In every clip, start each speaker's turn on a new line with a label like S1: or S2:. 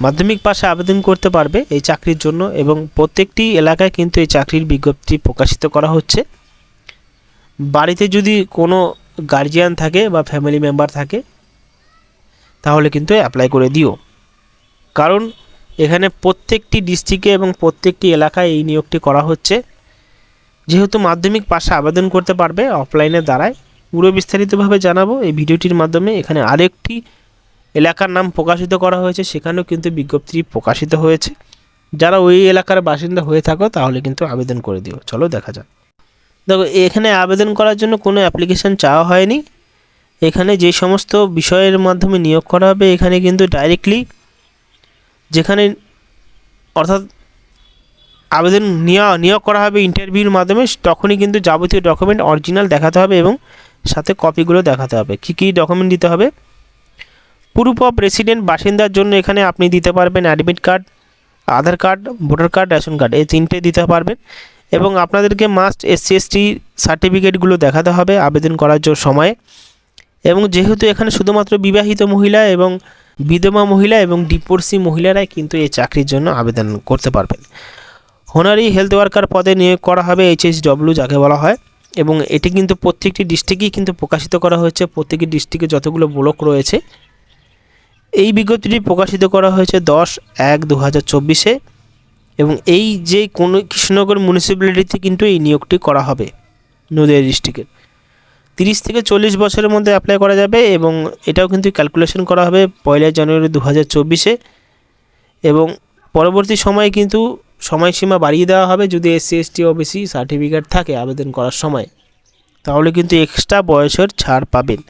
S1: মাধ্যমিক পাশে আবেদন করতে পারবে এই চাকরির জন্য এবং প্রত্যেকটি এলাকায় কিন্তু এই চাকরির বিজ্ঞপ্তি প্রকাশিত করা হচ্ছে। বাড়িতে যদি কোনো গার্জিয়ান থাকে বা ফ্যামিলি মেম্বার থাকে, তাহলে কিন্তু অ্যাপ্লাই করে দিও। কারণ এখানে প্রত্যেকটি ডিস্ট্রিক্টে এবং প্রত্যেকটি এলাকায় এই নিয়োগটি করা হচ্ছে। যেহেতু মাধ্যমিক পাশে আবেদন করতে পারবে অফলাইনের দ্বারাই পুরো বিস্তারিতভাবে জানাব। এই ভিডিওটির মাধ্যমে এখানে আরেকটি এলাকার নাম প্রকাশিত করা হয়েছে, সেখানেও কিন্তু বিজ্ঞপ্তি প্রকাশিত হয়েছে। যারা ওই এলাকার বাসিন্দা হয়ে থাকো, তাহলে কিন্তু আবেদন করে দিও। চলো দেখা যাক। দেখো, এখানে আবেদন করার জন্য কোনো অ্যাপ্লিকেশন চাওয়া হয়নি। এখানে যে সমস্ত বিষয়ের মাধ্যমে নিয়োগ করা হবে, এখানে কিন্তু ডাইরেক্টলি যেখানে অর্থাৎ আবেদন নিয়োগ নিয়োগ করা হবে ইন্টারভিউর মাধ্যমে, তখনই কিন্তু যাবতীয় ডকুমেন্ট অরিজিনাল দেখাতে হবে এবং সাথে কপিগুলো দেখাতে হবে। কী কী ডকুমেন্ট দিতে হবে? প্রুফ অফ রেসিডেন্ট বাসিন্দার জন্য এখানে আপনি দিতে পারবেন admit card Aadhaar card voter card ration card এই তিনটে দিতে পারবেন। এবং আপনাদেরকে মাস্ট এসসি এসটি সার্টিফিকেটগুলো দেখাতে হবে আবেদন করার জন্য সময়ে। এবং যেহেতু এখানে শুধুমাত্র বিবাহিত মহিলা এবং বিধবা মহিলা এবং ডিপোর্সি মহিলারাই কিন্তু এই চাকরির জন্য আবেদন করতে পারবেন। হোনারি হেলথ ওয়ার্কার পদে নিয়োগ করা হবে এইচ এইচএসডব্লিউ যাকে বলা হয়। এবং এটি কিন্তু প্রত্যেকটি ডিস্ট্রিক্টেই কিন্তু প্রকাশিত করা হয়েছে। প্রত্যেকটি ডিস্ট্রিক্টে যতগুলো ব্লক রয়েছে এই বিজ্ঞপ্তিটি প্রকাশিত করা হয়েছে দশ এক দু হাজার চব্বিশে এবং এই যে কোনো কৃষ্ণনগর মিউনিসিপ্যালিটিতে কিন্তু এই নিয়োগটি করা হবে নদীয়া ডিস্ট্রিক্টের তিরিশ থেকে চল্লিশ বছরের মধ্যে অ্যাপ্লাই করা যাবে এবং এটাও কিন্তু ক্যালকুলেশন করা হবে পয়লা জানুয়ারি দু হাজার চব্বিশে এবং পরবর্তী সময়ে কিন্তু সময়সীমা বাড়িয়ে দেওয়া হবে যদি এসসি, এসটি, ওবিসি সার্টিফিকেট থাকে আবেদন করার সময়। তাহলে কিন্তু এক্সট্রা বয়সের ছাড় পাবেন।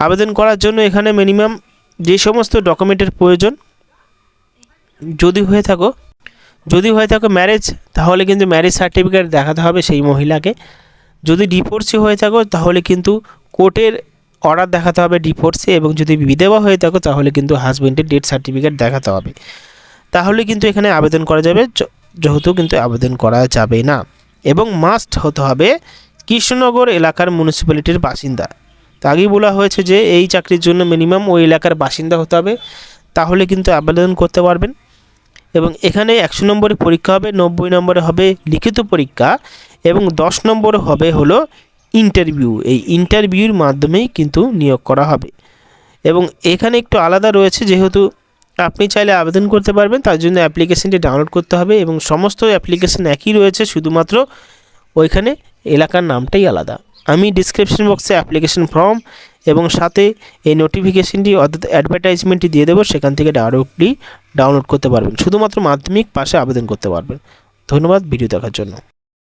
S1: আবেদন করার জন্য এখানে মিনিমাম যে সমস্ত ডকুমেন্টের প্রয়োজন, যদি হয়ে থাকো, যদি হয়ে থাকো ম্যারেজ তাহলে কিন্তু ম্যারেজ সার্টিফিকেট দেখাতে হবে সেই মহিলাকে। যদি ডিভোর্সি হয়ে থাকো, তাহলে কিন্তু কোর্টের অর্ডার দেখাতে হবে ডিভোর্সে এবং যদি বিধবা হয়ে থাকো, তাহলে কিন্তু হাজবেন্ডের ডেথ সার্টিফিকেট দেখাতে হবে। তাহলে কিন্তু এখানে আবেদন করা যাবে যেহেতু কিন্তু আবেদন করা যাবে না। এবং মাস্ট হতে হবে কৃষ্ণনগর এলাকার মিউনিসিপ্যালিটির বাসিন্দা। তো আগেই বলা হয়েছে যে এই চাকরির জন্য মিনিমাম ওই এলাকার বাসিন্দা হতে হবে, তাহলে কিন্তু আবেদন করতে পারবেন। এবং এখানে একশো নম্বরে পরীক্ষা হবে, নব্বই নম্বরে হবে লিখিত পরীক্ষা এবং দশ নম্বরে হবে হলো ইন্টারভিউ এই ইন্টারভিউর মাধ্যমেই কিন্তু নিয়োগ করা হবে। এবং এখানে একটু আলাদা রয়েছে, যেহেতু আপনি চাইলে আবেদন করতে পারবেন, তার জন্য অ্যাপ্লিকেশনটি ডাউনলোড করতে হবে এবং সমস্ত অ্যাপ্লিকেশন একই রয়েছে, শুধুমাত্র ওইখানে এলাকার নামটাই আলাদা। আমি ডিসক্রিপশন বক্সে অ্যাপ্লিকেশন ফর্ম এবং সাথে এই নোটিফিকেশনটি অর্থাৎ অ্যাডভার্টাইজমেন্টটি দিয়ে দেবো, সেখান থেকে ডাইরেক্টলি ডাউনলোড করতে পারবেন। শুধুমাত্র মাধ্যমিক পাশে আবেদন করতে পারবেন। ধন্যবাদ ভিডিও দেখার জন্য।